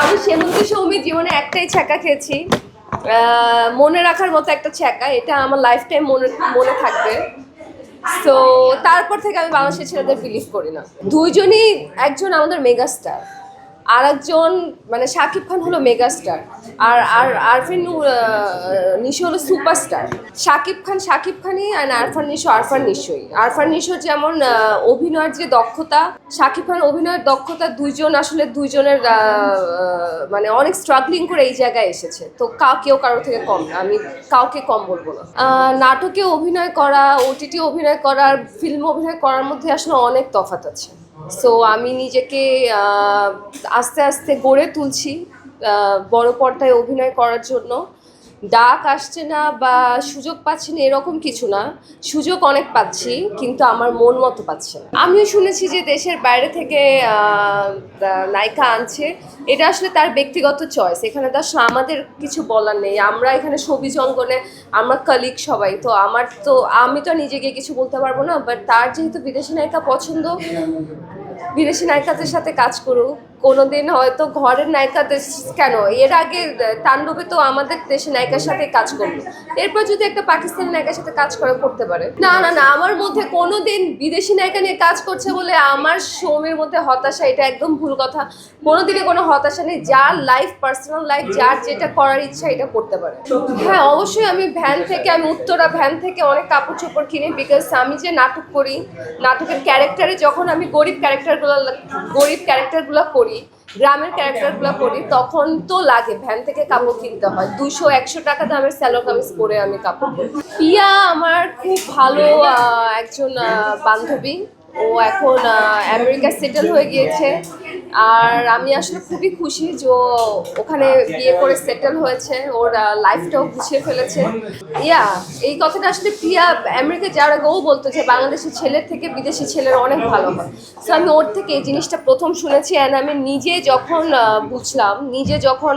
আমি সেমন্তি সৌমি জীবনে একটাই ছ্যাঁকা খেয়েছি। মনে রাখার মতো একটা ছ্যাঁকা, এটা আমার লাইফ টাইম মনে মনে থাকবে। তো তারপর থেকে আমি বাংলাদেশের ছেলেদের বিলিভ করি না। দুইজনই একজন আমাদের মেগাস্টার আর একজন মানে শাকিব খান হলো মেগাস্টার আর আর আরফিন নিশো হলো সুপারস্টার। শাকিব খান শাকিব খানই আর আরফান নিশো আরফান নিশোই আরফান নিশোর যেমন অভিনয়ের যে দক্ষতা, শাকিব খান অভিনয়ের দক্ষতা দুইজন, আসলে দুইজনের মানে অনেক স্ট্রাগলিং করে এই জায়গায় এসেছে। তো কাউ কেউ কারোর থেকে কম না, আমি কাউকে কম বলব না। নাটকে অভিনয় করা ওটিটি অভিনয় করার ফিল্ম অভিনয় করার মধ্যে আসলে অনেক তফাৎ আছে। সো আমি নিজেকে আস্তে আস্তে গড়ে তুলছি বড় পর্দায় অভিনয় করার জন্য। ডাক আসছে না বা সুযোগ পাচ্ছি না, এরকম কিছু না। সুযোগ অনেক পাচ্ছি, কিন্তু আমার মন মতো পাচ্ছে না। আমিও শুনেছি যে দেশের বাইরে থেকে নায়িকা আনছে। এটা আসলে তার ব্যক্তিগত চয়েস এখানে তো আসলে আমাদের কিছু বলার নেই। আমরা এখানে সবুজ জঙ্গলে, আমরা কালিক সবাই। তো আমার তো, আমি তো নিজেকে কিছু বলতে পারব না বাট তার যেহেতু বিদেশি নায়িকা পছন্দ, বিদেশি নায়িকাদের সাথে কাজ করুক কোনোদিন হয়তো ঘরের নায়িকাদের কেন? এর আগে তাণ্ডবে তো আমাদের দেশের নায়িকার সাথে কাজ করল এরপর যদি একটা পাকিস্তানি নায়িকার সাথে কাজ করে করতে পারে? না না না, আমার মধ্যে কোনোদিন বিদেশি নায়িকা নিয়ে কাজ করছে বলে আমার শোমের মধ্যে হতাশা, এটা একদম ভুল কথা। কোনোদিনই কোনো হতাশা নেই, যার লাইফ পার্সোনাল লাইফ যার যেটা করার ইচ্ছা এটা করতে পারে। হ্যাঁ অবশ্যই আমি ভ্যান থেকে, আমি উত্তরা ভ্যান থেকে অনেক কাপড় চোপড় কিনি বিকজ আমি যে নাটক করি, নাটকের ক্যারেক্টারে যখন আমি গরিব ক্যারেক্টারগুলো গরিব ক্যারেক্টারগুলো করি গ্রামের ক্যারেক্টারগুলো করি তখন তো লাগে, ভ্যান থেকে কাপড় কিনতে হয়। দুশো একশো টাকা দামের স্যালো কামিজ পরে আমি কাপড় পরি। পিয়া আমার খুব ভালো একজন বান্ধবী। ও এখন আমেরিকা সেটেল হয়ে গিয়েছে। আর আমি আসলে খুবই খুশি যে ওখানে বিয়ে করে সেটেল হয়েছে, ওর লাইফটাও গুছিয়ে ফেলেছে। ইয়া, এই কথাটা আসলে প্রিয়া আমেরিকা যাওয়ার আগে ও বলতো যে বাংলাদেশের ছেলের থেকে বিদেশি ছেলের অনেক ভালো হয়। সো আমি ওর থেকে এই জিনিসটা প্রথম শুনেছি অ্যান্ড আমি নিজে যখন বুঝলাম, নিজে যখন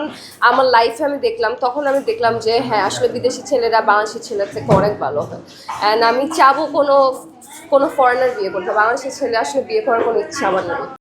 আমার লাইফে আমি দেখলাম, তখন আমি দেখলাম যে হ্যাঁ আসলে বিদেশি ছেলেরা বাংলাদেশি ছেলের থেকে অনেক ভালো হয়। অ্যান্ড আমি চাবো কোনো কোনো ফরেনার বিয়ে করতে। বাংলাদেশের ছেলে আসলে বিয়ে করার কোনো ইচ্ছা আমার নেই।